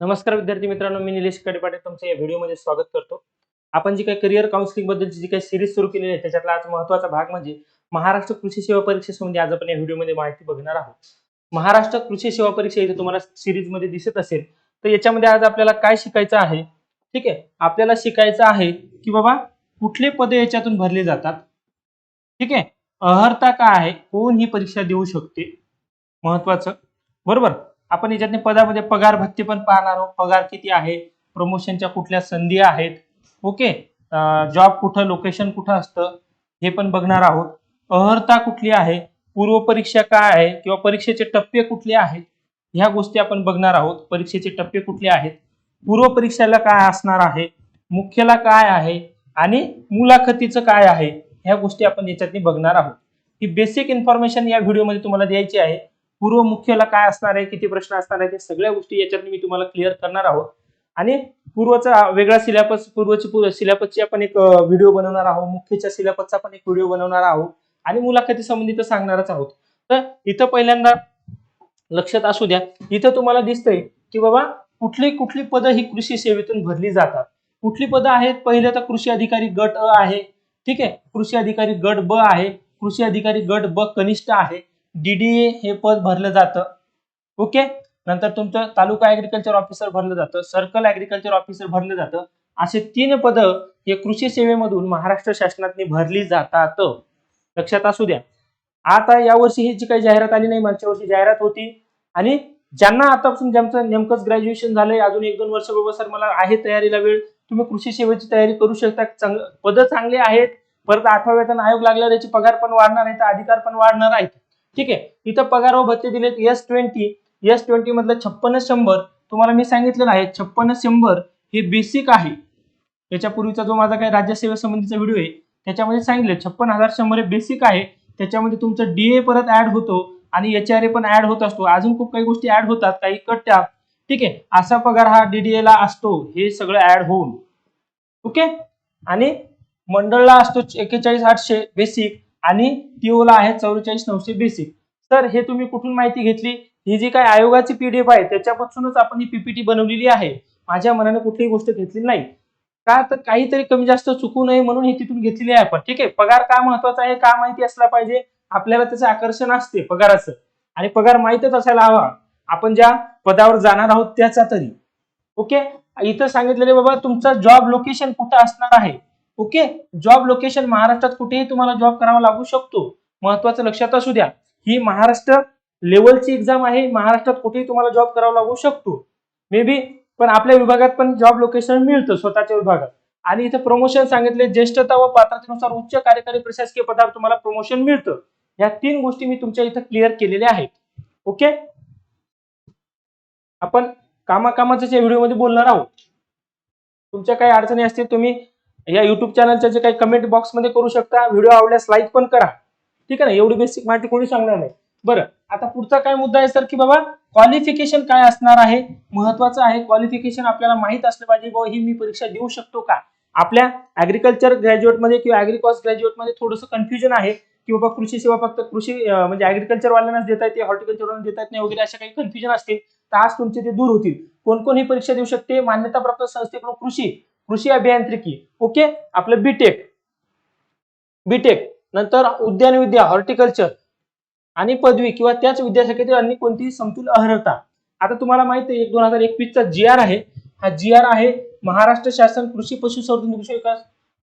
नमस्कार विद्यार्थी मित्रांनो मी निलेश कडेपाटे तुमचं या व्हिडिओमध्ये स्वागत करतो. आपण जी काही करिअर काउन्सिलिंग बद्दलची जी काही सिरीज सुरू केलेली आहे त्याच्यातला आज महत्त्वाचा भाग म्हणजे महाराष्ट्र कृषी सेवा परीक्षेसंबंधी आज आपण या व्हिडिओमध्ये माहिती बघणार आहोत. महाराष्ट्र कृषी सेवा परीक्षा इथे तुम्हाला सिरीजमध्ये दिसत असेल तर याच्यामध्ये आज आपल्याला काय शिकायचं आहे? ठीक आहे? आपल्याला शिकायचं आहे की बाबा कुठले पदे याच्यातून भरले जातात? ठीक आहे? अर्हता काय आहे? कोण ही परीक्षा देऊ शकते? महत्वाचं बरोबर? आपण याच्यातने पदामध्ये पगार भत्ते पण पाहणार आहोत. पगार किती आहे? प्रमोशनच्या कुठल्या संधी आहेत? ओके जॉब कुठं लोकेशन कुठं असतं? हे पण बघणार आहोत. अर्हता कुठली आहे? पूर्व परीक्षा काय आहे? किंवा परीक्षेचे टप्पे कुठले आहेत? ह्या गोष्टी आपण बघणार आहोत. परीक्षेचे टप्पे कुठले आहेत? पूर्व परीक्षेला काय असणार आहे? मुख्यला काय आहे? आणि मुलाखतीचं काय आहे? ह्या गोष्टी आपण याच्यातनी बघणार आहोत. ही बेसिक इन्फॉर्मेशन या व्हिडिओमध्ये तुम्हाला द्यायची आहे. पूर्व मुख्यला काय असणार आहे किती प्रश्न असणार आहे ते सगळ्या गोष्टी याच्यात मी तुम्हाला क्लिअर करणार आहोत. आणि पूर्वचा वेगळा सिलेबस पूर्वची पूर्व सिलेबसची आपण एक व्हिडिओ बनवणार आहोत मुख्यच्या सिलेबसचा पण एक व्हिडिओ बनवणार आहोत आणि मुलाखती संबंधित सांगणारच आहोत. तर इथं पहिल्यांदा लक्षात असू द्या इथं तुम्हाला दिसतंय की बाबा कुठली कुठली पदं ही कृषी सेवेतून भरली जातात. कुठली पदं आहेत? पहिलं तर कृषी अधिकारी गट अ आहे ठीक आहे? कृषी अधिकारी गट ब आहे कृषी अधिकारी गट ब कनिष्ठ आहे. डीडीए हे पद भरलं जातं. ओके? नंतर तुमचं तालुका ऍग्रिकल्चर ऑफिसर भरलं जातं. सर्कल ऍग्रिकल्चर ऑफिसर भरलं जातं. असे तीन पदं हे कृषी सेवेमधून महाराष्ट्र शासनातनी भरली जातात. लक्षात असू द्या. आता यावर्षी ही जी काही जाहिरात आली नाही मागच्या वर्षी जाहिरात होती. आणि ज्यांना आतापासून ज्यांचं नेमकंच ग्रॅज्युएशन झालंय अजून एक दोन वर्ष बाबा सर मला आहे तयारीला वेळ. तुम्ही कृषी सेवेची तयारी करू शकता. चांग पदं चांगली आहेत. परत आठवा वेतन आयोग लागल्यावर याची पगार पण वाढणार आहे अधिकार पण वाढणार आहेत. ठीक आहे? इथं पगार व भत्ते दिलेत. एस ट्वेंटी एस ट्वेंटी मधलं छप्पन्न शंभर. तुम्हाला मी सांगितलेलं आहे छप्पन्न शंभर हे बेसिक आहे. याच्या पूर्वीचा जो माझा काही राज्यसेवेसंबंधीचा व्हिडिओ आहे त्याच्यामध्ये सांगितलं छप्पन हजार शंभर हे बेसिक आहे. त्याच्यामध्ये तुमचं डीए परत ऍड होतो आणि एच आर ए पण ऍड होत असतो. अजून खूप काही गोष्टी ऍड होतात काही कट्ट्या ठीक आहे? असा पगार हा डीडीए ला असतो. हे सगळं ऍड होऊन. ओके? आणि मंडळला असतो एक्केचाळीस आठशे बेसिक आणि टीओला आहे चौवेचाळीस नऊशे बेसिक तर हे तुम्ही कुठून माहिती घेतली? ही जी काय आयोगाची पीडीएफ आहे त्याच्यापासूनच आपण ही पीपीटी बनवलेली आहे. माझ्या मनाने कुठलीही गोष्ट घेतली नाही. का तर काहीतरी कमी जास्त चुकू नये म्हणून ही तिथून घेतलेली आहे आपण. ठीक आहे? पगार का महत्त्वाचा आहे? का माहिती असला पाहिजे? आपल्याला त्याचं आकर्षण असते पगाराचं. आणि पगार माहितच असायला हवा. आपण ज्या पदावर जाणार आहोत त्याचा तरी. ओके? इथं सांगितलेले बाबा तुमचा जॉब लोकेशन कुठं असणार आहे? ओके? जॉब लोकेशन महाराष्ट्रात कुठेही तुम्हाला जॉब करावा लागू शकतो. महत्वाचं लक्षात असू द्या. ही महाराष्ट्र लेवलची एक्झाम आहे. महाराष्ट्रात कुठेही तुम्हाला जॉब करावा लागू शकतो. मे बी पण आपल्या विभागात पण जॉब लोकेशन मिळतं स्वतःच्या विभागात. आणि इथं प्रमोशन सांगितले ज्येष्ठता व पात्रतेनुसार उच्च कार्यकारी प्रशासकीय पदावर तुम्हाला प्रमोशन मिळतं. या तीन गोष्टी मी तुमच्या इथं क्लिअर केलेल्या आहेत. ओके? आपण कामाकामाच्या व्हिडिओमध्ये बोलणार आहोत तुमच्या काही अडचणी असतील तुम्ही या युट्यूब चॅनलच्या जे काही कमेंट बॉक्समध्ये करू शकता. व्हिडिओ आवडल्यास लाईक पण करा. ठीक आहे ना? एवढी बेसिक माहिती कोणी सांगणार नाही. बरं आता पुढचा काय मुद्दा आहे सर की बाबा क्वालिफिकेशन काय असणार आहे? महत्वाचं आहे क्वालिफिकेशन आपल्याला माहीत असलं पाहिजे. बाबा ही मी परीक्षा देऊ शकतो का? आपल्या ऍग्रिकल्चर ग्रॅज्युएटमध्ये किंवा ऍग्रिकॉस ग्रॅज्युएटमध्ये थोडंसं कन्फ्युजन आहे की बाबा कृषी सेवा फक्त कृषी म्हणजे ऍग्रिकल्चर वाल्यांनाच देता येते हॉर्टिकल्चर देता येत नाही वगैरे अशा काही कन्फ्युजन असतील. तर आज तुमचे ते दूर होतील. कोण कोण ही परीक्षा देऊ शकते? मान्यताप्राप्त संस्थेकडून कृषी कृषी अभियांत्रिकी. ओके? आपलं बीटेक बीटेक नंतर उद्यान विद्या हॉर्टिकल्चर आणि पदवी किंवा त्याच विद्याशाखेतील अन्य कोणतीही समतुल अर्हता. आता तुम्हाला माहिती आहे एक दोन हजार एकवीसचा जी आर आहे. हा जी आर आहे महाराष्ट्र शासन कृषी पशुसंवर्धन कृषी विकास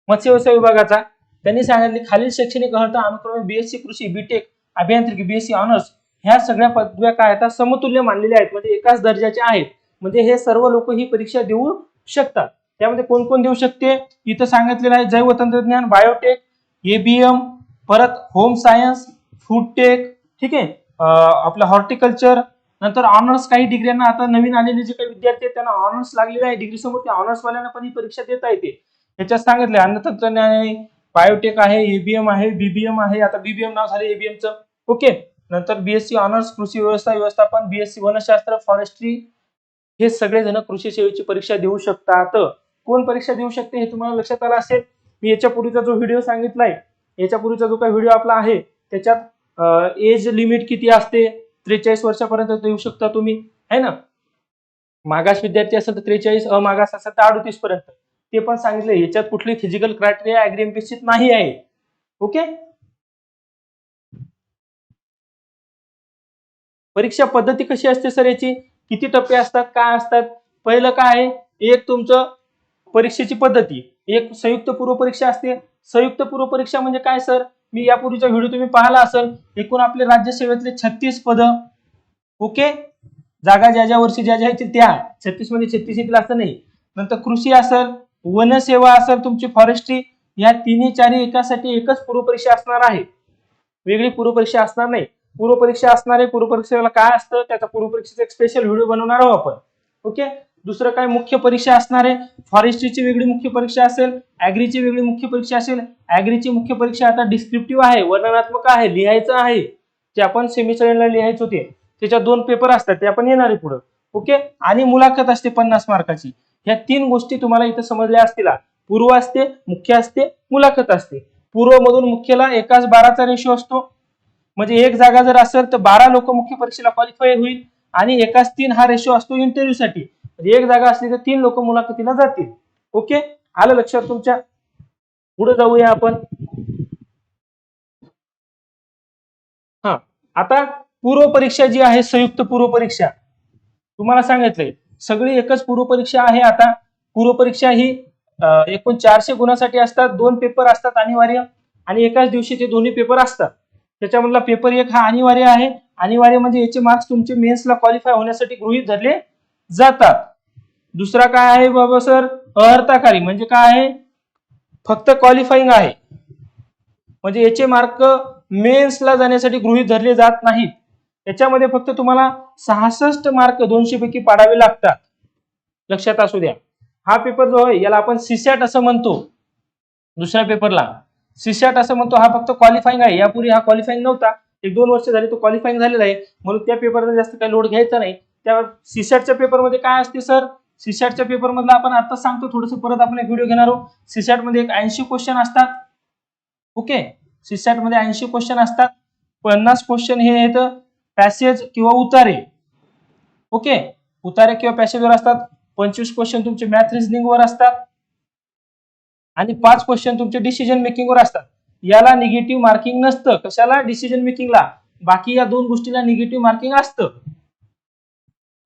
मत्स्य व्यवसाय विभागाचा. त्यांनी सांगितले खालील शैक्षणिक अर्हता अनुक्रमे बीएससी कृषी बीटेक अभियांत्रिकी बीएससी ऑनर्स ह्या सगळ्या पदव्या काय आता समतुल्य मानलेल्या आहेत. म्हणजे एकाच दर्जाच्या आहेत. म्हणजे हे सर्व लोक ही परीक्षा देऊ शकतात. त्यामध्ये कोण कोण देऊ शकते? इथं सांगितलेलं आहे जैव तंत्रज्ञान बायोटेक एबीएम परत होम सायन्स फूड टेक ठीक आहे? आपलं हॉर्टिकल्चर नंतर ऑनर्स काही डिग्र्यांना आता नवीन आलेले जे काही विद्यार्थी आहेत त्यांना ऑनर्स लागलेले आहे. डिग्री समोर त्या ऑनर्स वाल्यांना पण ही परीक्षा देता येते. त्याच्यात सांगितले अन्न तंत्रज्ञान आहे बायोटेक आहे एबीएम आहे बीबीएम आहे. आता बीबीएम नाव झाले एबीएमचं ओके? नंतर बीएससी ऑनर्स कृषी व्यवस्था व्यवस्थापन बीएससी वनशास्त्र फॉरेस्ट्री हे सगळेजण कृषी सेवेची परीक्षा देऊ शकतात. कोण परीक्षा देऊ शकते हे तुम्हाला लक्षात आलं असेल. मी याच्यापूर्वीचा जो व्हिडिओ सांगितलाय याच्यापूर्वीचा जो काही व्हिडिओ आपला आहे त्याच्यात एज लिमिट किती असते? त्रेचाळीस वर्षापर्यंत देऊ शकता तुम्ही. है ना? मागास विद्यार्थी असेल तर त्रेचाळीस अमागास असेल तर अडतीस पर्यंत. ते पण सांगितले याच्यात कुठली फिजिकल क्रायटेरिया अग्रिमपेक्षित नाही आहे. ओके परीक्षा पद्धती कशी असते सर याची? किती टप्पे असतात? काय असतात? पहिलं काय आहे? एक तुमचं परीक्षेची पद्धती. एक संयुक्त पूर्व परीक्षा असते. संयुक्त पूर्व परीक्षा म्हणजे काय सर? मी यापूर्वीचा व्हिडिओ तुम्ही पाहिला असेल एकूण आपले राज्यसेवेतले छत्तीस पद. ओके? जागा ज्या ज्या वर्षी ज्या ज्या येतील त्या. छत्तीसमध्ये छत्तीस येतील असं नाही. नंतर कृषी असेल वनसेवा असेल तुमची फॉरेस्ट्री या तिन्ही चारी एकासाठी एकच पूर्वपरीक्षा असणार आहे. वेगळी पूर्वपरीक्षा असणार नाही. पूर्व परीक्षा असणार आहे पूर्वपरीक्षेला काय असतं? त्याचा पूर्व परीक्षेचा एक स्पेशल व्हिडिओ बनवणार आहोत आपण. ओके? दुसरं काय मुख्य परीक्षा असणार आहे? फॉरेस्ट्रीची वेगळी मुख्य परीक्षा असेल ॲग्रीची वेगळी मुख्य परीक्षा असेल. ॲग्रीची मुख्य परीक्षा आता डिस्क्रिप्टिव्ह आहे वर्णनात्मक आहे लिहायचं आहे. जे आपण सेमिस्टरला लिहायचे होते त्याच्या दोन पेपर असतात ते आपण येणार आहे पुढं. ओके? आणि मुलाखत असते पन्नास मार्काची. ह्या तीन गोष्टी तुम्हाला इथं समजल्या असतील. पूर्व असते मुख्य असते मुलाखत असते. पूर्व मधून मुख्यला एकाच बाराचा रेशो असतो. म्हणजे एक जागा जर असेल तर बारा लोक मुख्य परीक्षेला क्वालिफाय होईल. आणि एकाच तीन हा रेशो असतो इंटरव्ह्यू साठी. म्हणजे एक जागा असली तर तीन लोक मुलाखतीला जातील. ओके? आलं लक्षात तुमच्या? पुढे जाऊया आपण. हा. आता पूर्व परीक्षा जी आहे संयुक्त पूर्व परीक्षा तुम्हाला सांगितलंय सगळी एकच पूर्व परीक्षा आहे आता. पूर्व परीक्षा ही एकूण चारशे गुणासाठी असतात दोन पेपर असतात अनिवार्य आणि एकाच दिवशी ते दोन्ही पेपर असतात. त्याच्यामधला पेपर एक हा अनिवार्य आहे. अनिवार्य म्हणजे याचे मार्क्स तुमचे मेन्सला क्वालिफाय होण्यासाठी गृहीत धरले. जातात. दुसरा काय आहे बाबा सर? अर्थकारी म्हणजे काय आहे? फक्त क्वालिफाईंग आहे. म्हणजे याचे मार्क मेन्सला जाण्यासाठी गृहीत धरले जात नाहीत. याच्यामध्ये फक्त तुम्हाला सहासष्ट मार्क दोनशे पैकी पाडावे लागतात. लक्षात असू द्या. हा पेपर जो आहे याला आपण सीसॅट असं म्हणतो. दुसऱ्या पेपरला सीसॅट असं म्हणतो हा फक्त क्वालिफाईंग आहे. यापूर्वी हा क्वालिफाईंग नव्हता. एक दोन वर्ष झाली तो क्वालिफाईंग झालेला आहे. म्हणून त्या पेपरचा जास्त काही लोड घ्यायचा नाही. त्या सीसॅटच्या पेपरमध्ये काय असते सर सीसॅटच्या पेपरमधला आपण आता सांगतो थोडस परत आपण एक व्हिडिओ घेणार आहोत. सिसॅटमध्ये एक ऐंशी क्वेश्चन असतात. ओके सिसॅटमध्ये ऐंशी क्वेश्चन असतात. पन्नास क्वेश्चन हे आहेत पॅसेज किंवा उतारे. ओके उतारे किंवा पॅसेजवर असतात. पंचवीस क्वेश्चन तुमचे मॅथ रिझनिंगवर असतात. आणि पाच क्वेश्चन तुमचे डिसिजन मेकिंगवर असतात. याला निगेटिव्ह मार्किंग नसतं. कशाला? डिसिजन मेकिंगला बाकी या दोन गोष्टीला निगेटिव्ह मार्किंग असतं.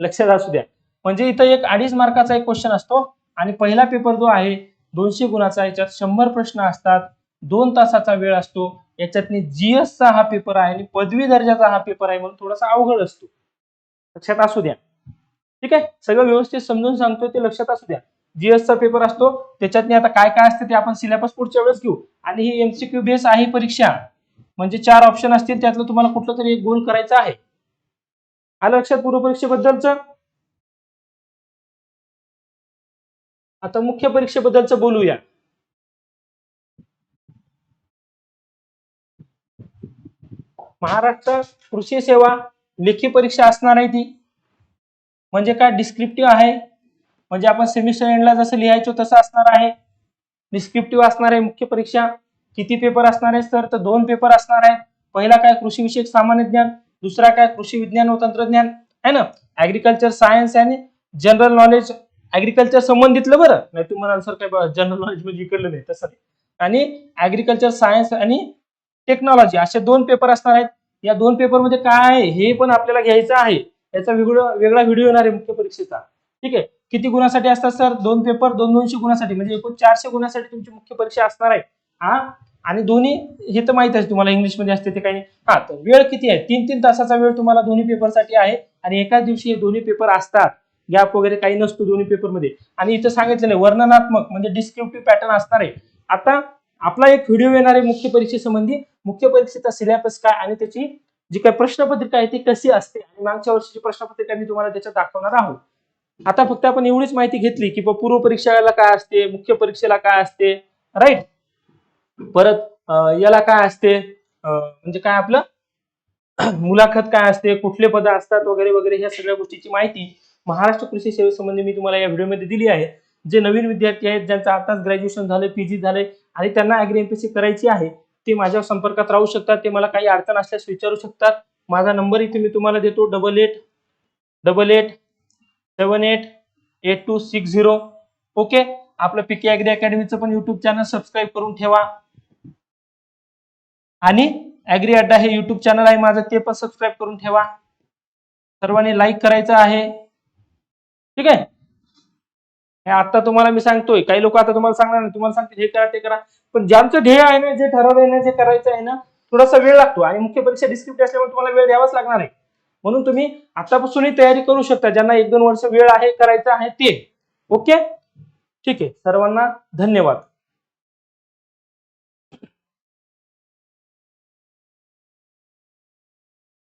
लक्षात असू द्या. म्हणजे इथं एक अडीच मार्काचा एक क्वेश्चन असतो आणि पहिला पेपर जो आहे दोनशे गुणाचा याच्यात शंभर प्रश्न असतात दोन तासाचा वेळ असतो याच्यातनी जीएसचा चा हा पेपर आहे आणि पदवी दर्जाचा हा पेपर आहे म्हणून थोडासा अवघड असतो. लक्षात असू द्या. ठीक आहे? सगळं व्यवस्थित समजून सांगतोय ते लक्षात असू द्या. जीएसचा चा पेपर असतो त्याच्यातनी आता काय काय असते ते आपण सिलेबस पुढच्या वेळेस घेऊ. आणि ही एमसीक्यू बेस आहे परीक्षा. म्हणजे चार ऑप्शन असतील त्यातलं तुम्हाला कुठलं तरी एक गोल करायचं आहे. आलं लक्षात पूर्व आता मुख्य परीक्षेबद्दलचं बोलूया. महाराष्ट्र कृषी सेवा लेखी परीक्षा असणार आहे ती. म्हणजे काय? डिस्क्रिप्टिव्ह आहे. म्हणजे आपण सेमिस्टर एंडला जसं लिहायचो तसं असणार आहे. डिस्क्रिप्टिव्ह असणार आहे मुख्य परीक्षा. किती पेपर असणार आहे सर तर दोन पेपर असणार आहेत. पहिला काय? कृषी विषयक सामान्य ज्ञान. दुसरा काय? कृषी विज्ञान व तंत्रज्ञान. आहे ना? ऍग्रिकल्चर सायन्स आणि जनरल नॉलेज ऍग्रिकल्चर संबंधितलं बरं. नाही तुम्हाला सर काय जनरल नॉलेज म्हणजे इकडलं नाही. तसं नाही. आणि ऍग्रिकल्चर सायन्स आणि टेक्नॉलॉजी असे दोन पेपर असणार आहेत. या दोन पेपरमध्ये काय आहे हे पण आपल्याला घ्यायचं आहे. याचा वेगळा वेगळा व्हिडिओ येणार आहे मुख्य परीक्षेचा. ठीक आहे? किती गुणासाठी असतात सर? दोन पेपर दोन दोनशे गुणासाठी. म्हणजे एकूण चारशे गुणासाठी तुमची मुख्य परीक्षा असणार आहे. हा? आणि दोन्ही हे तर माहीत आहे तुम्हाला इंग्लिशमध्ये असते ते काही नाही. हा तर वेळ किती आहे? तीन तीन तासाचा वेळ तुम्हाला दोन्ही पेपरसाठी आहे. आणि एकाच दिवशी हे दोन्ही पेपर असतात. गॅप वगैरे काही नसतो दोन्ही पेपरमध्ये. आणि इथं सांगितलेलं आहे वर्णनात्मक म्हणजे डिस्क्रिप्टिव्ह पॅटर्न असणार आहे. आता आपला एक व्हिडिओ येणार आहे मुख्य परीक्षेसंबंधी. मुख्य परीक्षेचा सिलेबस काय आणि त्याची जी काही प्रश्नपत्रिका आहे ती कशी असते? आणि मागच्या वर्षीची प्रश्नपत्रिका मी तुम्हाला त्याच्यात दाखवणार आहोत. आता फक्त आपण एवढीच माहिती घेतली की बा पूर्व परीक्षेला काय असते? मुख्य परीक्षेला काय असते? राईट परत याला काय असते? म्हणजे काय आपलं? मुलाखत काय असते? कुठले पद असतात? वगैरे वगैरे ह्या सगळ्या गोष्टीची माहिती महाराष्ट्र कृषी सेवेसंबंधी मी तुम्हाला या व्हिडिओमध्ये दिली आहे. जे नवीन विद्यार्थी आहेत ज्यांचं आताच ग्रॅज्युएशन झालं पीजी झालंय आणि त्यांना अॅग्री एमपीसी करायची आहे ते माझ्या संपर्कात राहू शकतात. ते मला काही अडचण असल्यास विचारू शकतात. माझा नंबर इथे मी तुम्हाला देतो. Double eight double eight seven eight eight two six zero okay आपलं पीके अॅग्री अकॅडमीचं पण युट्यूब चॅनल सबस्क्राईब करून ठेवा. आणि अॅग्री अड्डा हे युट्यूब चॅनल आहे. माझं ते पण सबस्क्राईब करून ठेवा. सर्वांनी लाईक करायचं आहे. ठीक आहे? हे आता तुम्हाला मी सांगतोय. काही लोक आता तुम्हाला सांगणार नाही. तुम्हाला सांगतील हे करा ते करा. पण ज्यांचं ध्येय आहे ना जे ठरवलंय ना जे करायचं आहे ना थोडासा वेळ लागतो. आणि मुख्य परीक्षा डिस्क्रिप्ट असल्यामुळे तुम्हाला वेळ द्यावाच लागणार आहे. म्हणून तुम्ही आतापासूनही तयारी करू शकता. ज्यांना एक दोन वर्ष वेळ आहे करायचं आहे ते. ओके? ठीक आहे. सर्वांना धन्यवाद.